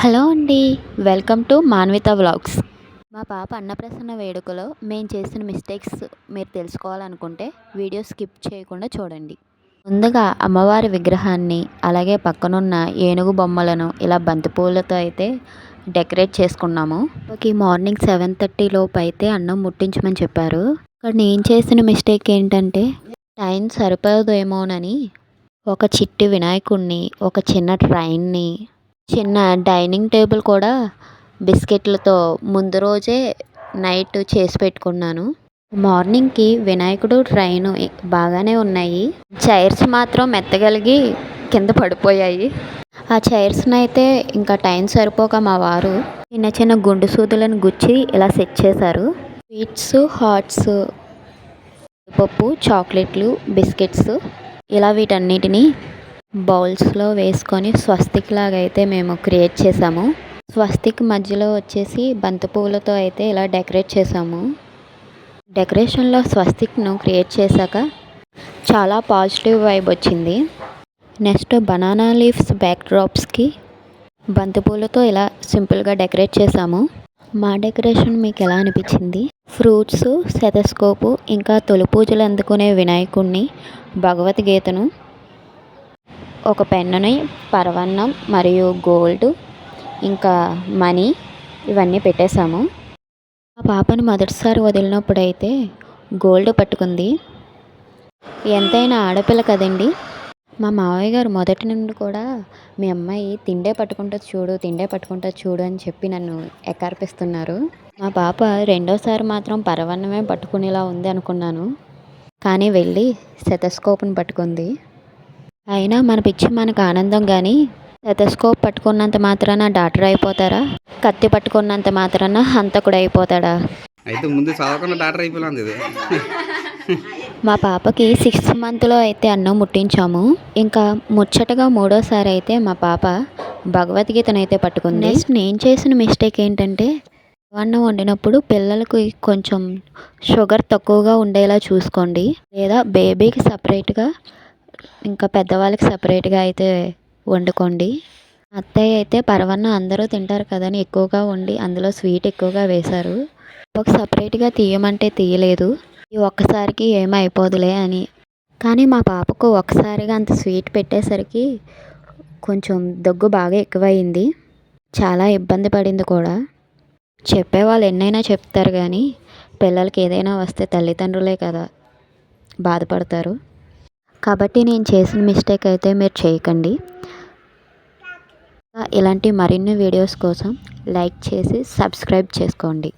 Hello అండి welcome to Manvitha vlogs. మా పాప అన్నప్రసన్న వేడుకలో మేము చేసిన మిస్టేక్స్ మీరు తెలుసుకోవాలనుకుంటే వీడియో స్కిప్ చేయకుండా చూడండి. ముందుగా అమ్మవారి విగ్రహాన్ని అలాగే పక్కనున్న ఏనుగు బొమ్మలను ఇలా బంతిపూలతో అయితే డెకరేట్ చేసుకున్నాము. ఒక మార్నింగ్ సెవెన్ థర్టీ లోపు అయితే అన్నం ముట్టించమని చెప్పారు. ఇక్కడ నేను చేసిన మిస్టేక్ ఏంటంటే టైం సరిపోదేమోనని ఒక చిట్టి వినాయకుడిని ఒక చిన్న ట్రైన్ని చిన్న డైనింగ్ టేబుల్ కూడా బిస్కెట్లతో ముందు రోజే నైట్ చేసి పెట్టుకున్నాను. మార్నింగ్కి వినాయకుడు ట్రైన్ బాగానే ఉన్నాయి. చైర్స్ మాత్రం మెత్తగలిగి కింద పడిపోయాయి. ఆ చైర్స్ని అయితే ఇంకా టైం సరిపోక మా వారు చిన్న చిన్న గుండు సూదులను గుచ్చి ఇలా సెట్ చేశారు. స్వీట్స్ హాట్స్ పప్పు చాక్లెట్లు బిస్కెట్స్ ఇలా వీటన్నిటిని బౌల్స్లో వేసుకొని స్వస్తిక్ లాగా అయితే మేము క్రియేట్ చేసాము. స్వస్తిక్ మధ్యలో వచ్చేసి బంతి పువ్వులతో అయితే ఇలా డెకరేట్ చేసాము. డెకరేషన్లో స్వస్తిక్ను క్రియేట్ చేశాక చాలా పాజిటివ్ వైబ్ వచ్చింది. నెక్స్ట్ బనానా లీవ్స్ బ్యాక్ డ్రాప్స్కి బంతిపూలతో ఇలా సింపుల్గా డెకరేట్ చేసాము. మా డెకరేషన్ మీకు ఎలా అనిపించింది? ఫ్రూట్స్ సెతస్కోపు ఇంకా తొలి పూజలు అందుకునే వినాయకుడిని భగవద్గీతను ఒక పెన్నుని పరవన్నం మరియు గోల్డ్ ఇంకా మనీ ఇవన్నీ పెట్టేశాము. ఆ పాపను మొదటిసారి వదిలినప్పుడు అయితే గోల్డ్ పట్టుకుంది. ఎంతైనా ఆడపిల్ల కదండి. మా మావయ్య గారు మొదటి నుండి కూడా మీ అమ్మాయి తిండే పట్టుకుంటుంది చూడు తిండే పట్టుకుంటుంది చూడు అని చెప్పి నన్ను ఎక్కార్పిస్తున్నారు. మా పాప రెండోసారి మాత్రం పరవన్నమే పట్టుకునేలా ఉంది అనుకున్నాను. కానీ వెళ్ళి సెతస్కోప్ని పట్టుకుంది. అయినా మన పిచ్చి మనకు ఆనందం కానీ స్టెథోస్కోప్ పట్టుకున్నంత మాత్రాన డాక్టర్ అయిపోతారా? కత్తి పట్టుకున్నంత మాత్రాన హంతకుడు అయిపోతాడా? అయితే ముందు చదవకుండా డాక్టర్ అయిపోయింది ఇది. మా పాపకి సిక్స్త్ మంత్లో అయితే అన్నం ముట్టించాము. ఇంకా ముచ్చటగా మూడోసారి అయితే మా పాప భగవద్గీతను అయితే పట్టుకుంది. నెక్స్ట్ నేను చేసిన మిస్టేక్ ఏంటంటే అన్నం వండినప్పుడు పిల్లలకు కొంచెం షుగర్ తక్కువగా ఉండేలా చూసుకోండి. లేదా బేబీకి సపరేట్గా ఇంకా పెద్దవాళ్ళకి సపరేట్గా అయితే వండుకోండి. అత్తయ్య అయితే పరవన్న అందరూ తింటారు కదని ఎక్కువగా వండి అందులో స్వీట్ ఎక్కువగా వేశారు. ఒక సపరేట్గా తీయమంటే తీయలేదు. ఈ ఒక్కసారికి ఏమైపోదులే అని. కానీ మా పాపకు ఒకసారిగా అంత స్వీట్ పెట్టేసరికి కొంచెం దగ్గు బాగా ఎక్కువైంది చాలా ఇబ్బంది పడింది కూడా. చెప్పేవాళ్ళు ఎన్నైనా చెప్తారు కానీ పిల్లలకి ఏదైనా వస్తే తల్లిదండ్రులే కదా బాధపడతారు. కాబట్టి నేను చేసిన మిస్టేక్ అయితే మీరు చేయకండి. ఇలాంటి మరిన్ని వీడియోస్ కోసం లైక్ చేసి సబ్స్క్రైబ్ చేసుకోండి.